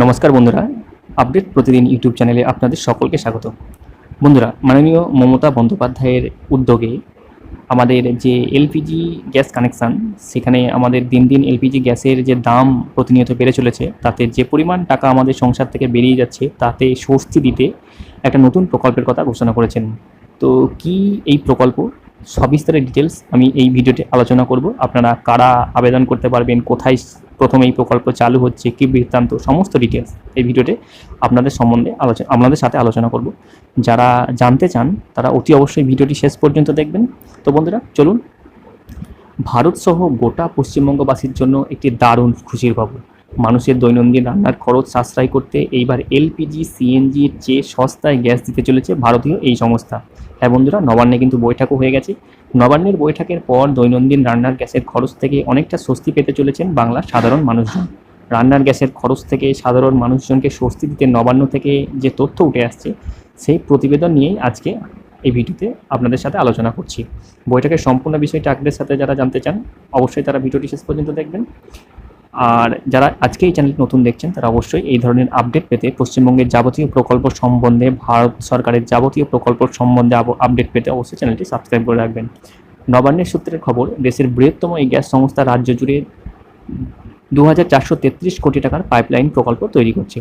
নমস্কার বন্ধুরা, আপডেট প্রতিদিন ইউটিউব চ্যানেলে আপনাদের সকলকে স্বাগত। বন্ধুরা, মাননীয় মমতা বন্দ্যোপাধ্যায়ের উদ্যোগে আমাদের যে এলপিজি গ্যাস কানেকশান, সেখানে আমাদের দিন দিন এলপিজি গ্যাসের যে দাম প্রতিনিয়ত বেড়ে চলেছে, তাতে যে পরিমাণ টাকা আমাদের সংসার থেকে বেরিয়ে যাচ্ছে, তাতে স্বস্তি দিতে একটা নতুন প্রকল্পের কথা ঘোষণা করেছেন। তো কি এই প্রকল্প? সবিস্তারে ডিটেলস আমি এই ভিডিওতে আলোচনা করব। আপনারা কারা আবেদন করতে পারবেন, কোথায় প্রথম এই প্রকল্প চালু হচ্ছে, কি বৃত্তান্ত, সমস্ত ডিটেলস এই ভিডিওতে আপনাদের সম্বন্ধে আলোচনা, আপনাদের সাথে আলোচনা করব। যারা জানতে চান, তারা অতি অবশ্যই ভিডিওটি শেষ পর্যন্ত দেখবেন। তো বন্ধুরা, চলুন। ভারতসহ গোটা পশ্চিমবঙ্গবাসীর জন্য একটি দারুণ খুশির খবর। মানুষের দৈনন্দিন রান্নার খরচ সাশ্রয় করতে এইবার এলপিজি সিএনজির চেয়ে সস্তায় গ্যাস দিতে চলেছে ভারতীয় এই সংস্থা। হ্যাঁ বন্ধুরা, নবান্নে কিন্তু বৈঠকও হয়ে গেছে। নবান্নের বৈঠকের পর দৈনন্দিন রান্নার গ্যাসের খরচ থেকে অনেকটা স্বস্তি পেতে চলেছেন বাংলার সাধারণ মানুষজন। রান্নার গ্যাসের খরচ থেকে সাধারণ মানুষজনকে স্বস্তি দিতে নবান্ন থেকে যে তথ্য উঠে আসছে, সেই প্রতিবেদন নিয়েই আজকে এই ভিডিওতে আপনাদের সাথে আলোচনা করছি। বৈঠকের সম্পূর্ণ বিষয়টা আপনাদের সাথে যারা জানতে চান, অবশ্যই তারা ভিডিওটি শেষ পর্যন্ত দেখবেন। আর যারা আজকে এই চ্যানেল নতুন দেখছেন, তারা অবশ্যই এই ধরনের আপডেট পেতে পশ্চিমবঙ্গের যাবতীয় প্রকল্প সম্বন্ধে, ভারত সরকারের যাবতীয় প্রকল্প সম্বন্ধে আপডেট পেতে অবশ্যই চ্যানেলটি সাবস্ক্রাইব করে রাখবেন। নবান্নের সূত্রের খবর, দেশের বৃহত্তম এই গ্যাস সংস্থা রাজ্য জুড়ে দু হাজার চারশো তেত্রিশ কোটি টাকার পাইপলাইন প্রকল্প তৈরি করছে।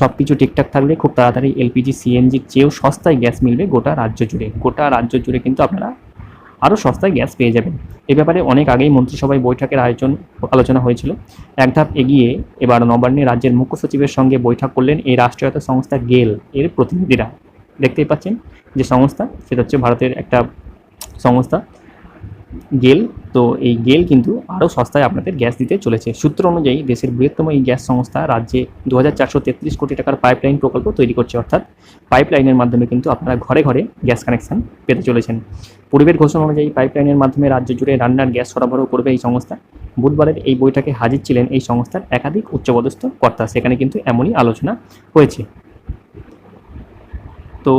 সব কিছু ঠিকঠাক থাকলে খুব তাড়াতাড়ি এলপিজি সিএনজির চেয়েও সস্তায় গ্যাস মিলবে গোটা রাজ্য জুড়ে। গোটা রাজ্য জুড়ে কিন্তু আপনারা আরও সস্তায় গ্যাস পেয়ে যাবেন। এ ব্যাপারে অনেক আগেই মন্ত্রিসভায় বৈঠকের আয়োজন আলোচনা হয়েছিল। এক ধাপ এগিয়ে এবার নবান্নে রাজ্যের মুখ্য সচিবের সঙ্গে বৈঠক করলেন এই রাষ্ট্রায়ত্ত সংস্থা গেল এর প্রতিনিধিরা। দেখতেই পাচ্ছেন যে সংস্থা, সেটা হচ্ছে ভারতের একটা সংস্থা, গেল তো এই গেল কিন্তু আরও সস্তায় আপনাদের গ্যাস দিতে চলেছে। সূত্র অনুযায়ী দেশের বৃহত্তম এই গ্যাস সংস্থা রাজ্যে দু হাজার চারশো তেত্রিশ কোটি টাকার পাইপলাইন প্রকল্প তৈরি করছে, অর্থাৎ পাইপলাইনের মাধ্যমে কিন্তু আপনারা ঘরে ঘরে গ্যাস কানেকশন পেতে চলেছেন। পরিবেশ ঘোষণা অনুযায়ী পাইপলাইনের মাধ্যমে রাজ্য জুড়ে রান্নার গ্যাস সরবরাহ করবে এই সংস্থা। বুধবারের এই বৈঠকে হাজির ছিলেন এই সংস্থার একাধিক উচ্চপদস্থ কর্তা। সেখানে কিন্তু এমনই আলোচনা হয়েছে। তো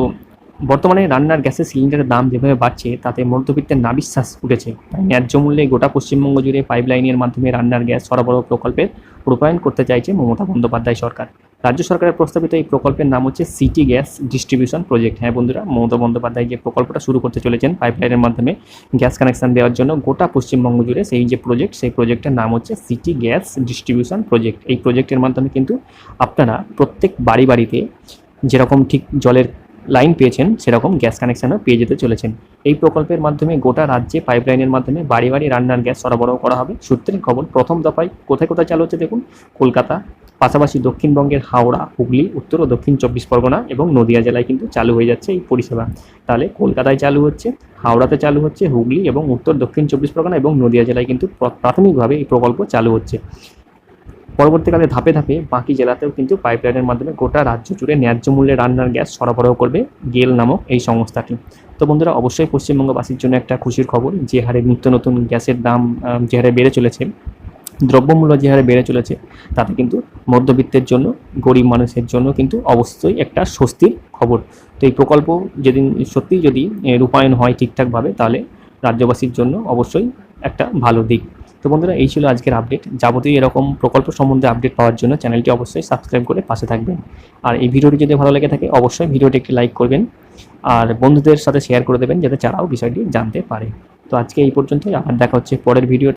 বর্তমানে রান্নার গ্যাসের সিলিন্ডারের দাম যেভাবে বাড়ছে, তাতে মধ্যবিত্তের নাবিশ্বাস উঠেছে ন্যায্য মূল্যে গোটা পশ্চিমবঙ্গ জুড়ে পাইপলাইনের মাধ্যমে রান্নার গ্যাস সরবরাহ প্রকল্পের রূপায়ণ করতে চাইছে মমতা বন্দ্যোপাধ্যায় সরকার। রাজ্য সরকারের প্রস্তাবিত এই প্রকল্পের নাম হচ্ছে সিটি গ্যাস ডিস্ট্রিবিউশন প্রজেক্ট। হ্যাঁ বন্ধুরা, মমতা বন্দ্যোপাধ্যায় যে প্রকল্পটা শুরু করতে চলেছেন পাইপলাইনের মাধ্যমে গ্যাস কানেকশন দেওয়ার জন্য গোটা পশ্চিমবঙ্গ জুড়ে, সেই যে প্রজেক্ট, সেই প্রজেক্টের নাম হচ্ছে সিটি গ্যাস ডিস্ট্রিবিউশন প্রজেক্ট। এই প্রজেক্টের মাধ্যমে কিন্তু আপনারা প্রত্যেক বাড়ি বাড়িতে যেরকম ঠিক জলের লাইন পেয়েছেন, সেরকম গ্যাস কানেকশনও পেয়ে যেতে চলেছেন। এই প্রকল্পের মাধ্যমে গোটা রাজ্যে পাইপলাইনের মাধ্যমে বাড়ি বাড়ি রান্নার গ্যাস সরবরাহ করা হবে। সূত্রের খবর, প্রথম দফায় কোথায় কোথায় চালু হচ্ছে দেখুন? কলকাতা, পাশাপাশি দক্ষিণবঙ্গের হাওড়া, হুগলি, উত্তর ও দক্ষিণ চব্বিশ পরগনা এবং নদিয়া জেলায় কিন্তু চালু হয়ে যাচ্ছে এই পরিষেবা। তাহলে কলকাতায় চালু হচ্ছে, হাওড়াতে চালু হচ্ছে, হুগলি এবং উত্তর দক্ষিণ চব্বিশ পরগনা এবং নদিয়া জেলায় কিন্তু প্রাথমিকভাবে এই প্রকল্প চালু হচ্ছে। পরবর্তীকালে ধাপে ধাপে বাকি জেলাতেও কিন্তু পাইপলাইনের মাধ্যমে গোটা রাজ্য জুড়ে ন্যায্য মূল্যে রান্নার গ্যাস সরবরাহ করবে গেল নামক এই সংস্থাটি। তো বন্ধুরা, অবশ্যই পশ্চিমবঙ্গবাসীর জন্য একটা খুশির খবর, যে হারে নিত্য নতুন গ্যাসের দাম যে হারে বেড়ে চলেছে, দ্রব্যমূল্য যে হারে বেড়ে চলেছে, তাতে কিন্তু মধ্যবিত্তের জন্য, গরিব মানুষের জন্য কিন্তু অবশ্যই একটা স্বস্তির খবর। তো এই প্রকল্প যেদিন, সত্যিই যদি রূপায়ণ হয় ঠিকঠাকভাবে, তাহলে রাজ্যবাসীর জন্য অবশ্যই একটা ভালো দিক। তো বন্ধুরা, এই ছিল আজকের আপডেট যাবতীয় এরকম প্রকল্প সম্বন্ধে আপডেট পাওয়ার জন্য চ্যানেলটি অবশ্যই সাবস্ক্রাইব করে পাশে থাকবেন। আর এই ভিডিওটি যদি ভালো লেগে থাকে, অবশ্যই ভিডিওটি একটি লাইক করবেন আর বন্ধুদের সাথে শেয়ার করে দেবেন, যাতে তারাও বিষয়টি জানতে পারে। তো আজকে এই পর্যন্তই, আবার দেখা হচ্ছে পরের ভিডিও